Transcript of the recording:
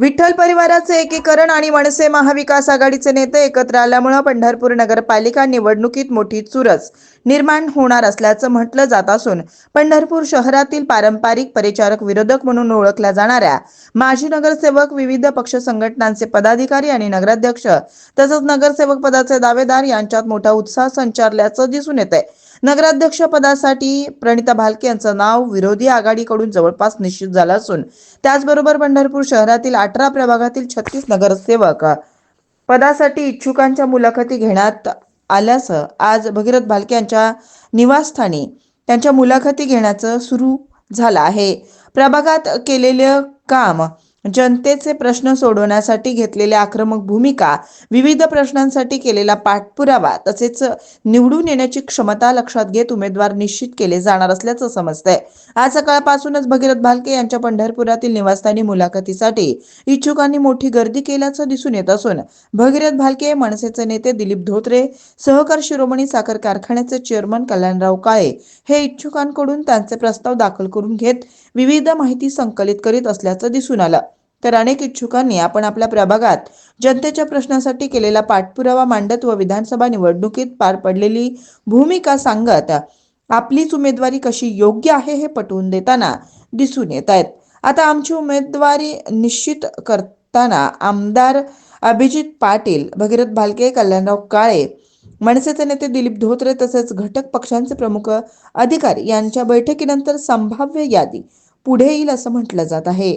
विठ्ठल परिवाराचे एकीकरण आणि मनसे महाविकास आघाडीचे नेते एकत्र आल्यामुळे पंढरपूर नगरपालिका निवडणुकीत मोठी चुरस निर्माण होणार असल्याचं म्हटलं जात असून पंढरपूर शहरातील पारंपरिक परिचारक विरोधक म्हणून ओळखल्या जाणाऱ्या माजी नगरसेवक विविध पक्ष संघटनांचे पदाधिकारी आणि नगराध्यक्ष तसंच नगरसेवक पदाचे दावेदार यांच्यात मोठा उत्साह संचारल्याचं दिसून येत आहे नगराध्यक्ष पदासाठी प्रणिता भालके यांचं नाव विरोधी आघाडीकडून जवळपास निश्चित झालं असून त्याचबरोबर पंढरपूर शहरातील अठरा प्रभागातील छत्तीस नगरसेवक पदासाठी इच्छुकांच्या मुलाखती घेण्यात आल्याचं आज भगीरथ भालके यांच्या निवासस्थानी त्यांच्या मुलाखती घेण्याचं सुरू झालं आहे. प्रभागात केलेलं काम जनतेचे प्रश्न सोडवण्यासाठी घेतलेल्या आक्रमक भूमिका विविध प्रश्नांसाठी केलेला पाठपुरावा तसेच निवडून येण्याची क्षमता लक्षात घेत उमेदवार निश्चित केले जाणार असल्याचं समजतंय. आज सकाळपासूनच भगीरथ भालके यांच्या पंढरपुरातील निवासस्थानी मुलाखतीसाठी इच्छुकांनी मोठी गर्दी केल्याचं दिसून येत असून भगीरथ भालके मनसेचे नेते दिलीप धोत्रे सहकार शिरोमणी साखर कारखान्याचे चेअरमन कल्याणराव काळे हे इच्छुकांकडून त्यांचे प्रस्ताव दाखल करून घेत विविध माहिती संकलित करीत असल्याचं दिसून आलं. तर अनेक इच्छुकांनी आपण आपल्या प्रभागात जनतेच्या प्रश्नासाठी केलेला पाठपुरावा मांडत व विधानसभा निवडणुकीत पार पडलेली भूमिका सांगत आपलीच उमेदवारी कशी योग्य आहे हे पटवून देताना दिसून येत आहेत. आता आमची उमेदवारी निश्चित करताना आमदार अभिजित पाटील भगीरथ भालके कल्याणराव काळे मनसेचे नेते दिलीप धोत्रे तसेच घटक पक्षांचे प्रमुख अधिकारी यांच्या बैठकीनंतर संभाव्य यादी पुढे येईल असं म्हटलं जात आहे.